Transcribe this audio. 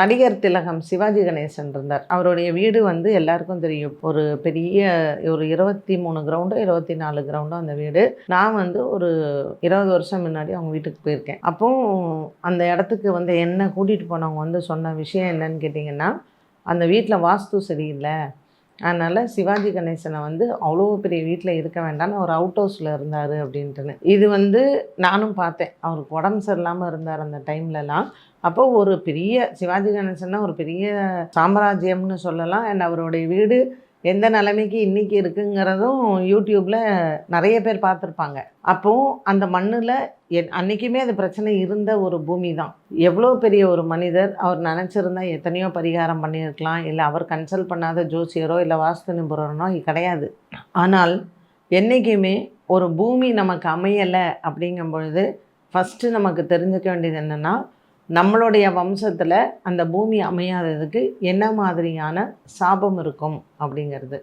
நடிகர் திலகம் சிவாஜி கணேசன் இருந்தார். அவருடைய வீடு வந்து எல்லாருக்கும் தெரியும். ஒரு பெரிய ஒரு இருபத்தி மூணு கிரவுண்டோ இருபத்தி நாலு கிரவுண்டோ அந்த வீடு. நான் வந்து ஒரு இருபது வருஷம் முன்னாடி அவங்க வீட்டுக்கு போயிருக்கேன். அப்போ அந்த இடத்துக்கு வந்து என்ன கூட்டிகிட்டு போனவங்க வந்து சொன்ன விஷயம் என்னன்னு கேட்டிங்கன்னா அந்த வீட்டில் வாஸ்து சரியில்லை. அதனால் சிவாஜி கணேசனை வந்து அவ்வளோ பெரிய வீட்டில் இருக்க வேண்டாம்னு அவர் அவுட் ஹவுஸில் இருந்தார் அப்படின்ட்டுன்னு. இது வந்து நானும் பார்த்தேன். அவருக்கு உடம்பு சரியில்லாமல் இருந்தார் அந்த டைம்லலாம் அப்போ ஒரு பெரிய சிவாஜி கணேசன்னா ஒரு பெரிய சாம்ராஜ்யம்னு சொல்லலாம். அண்ட் அவருடைய வீடு எந்த நிலைமைக்கு இன்றைக்கி இருக்குங்கிறதும் யூடியூப்பில் நிறைய பேர் பார்த்துருப்பாங்க. அப்போது அந்த மண்ணில் என் அன்றைக்குமே அது பிரச்சனை இருந்த ஒரு பூமி தான் எவ்வளோ பெரிய ஒரு மனிதர் அவர் நினச்சிருந்தா எத்தனையோ பரிகாரம் பண்ணியிருக்கலாம். இல்லை அவர் கன்சல்ட் பண்ணாத ஜோசியரோ இல்லை வாஸ்து நிபுணரனோ கிடையாது. ஆனால் என்றைக்குமே ஒரு பூமி நமக்கு அமையலை அப்படிங்கும் பொழுது ஃபஸ்ட்டு நமக்கு தெரிஞ்சுக்க வேண்டியது என்னென்னா நம்மளுடைய வம்சத்தில் அந்த பூமி அமையாததுக்கு என்ன மாதிரியான சாபம் இருக்கும் அப்படிங்கிறது.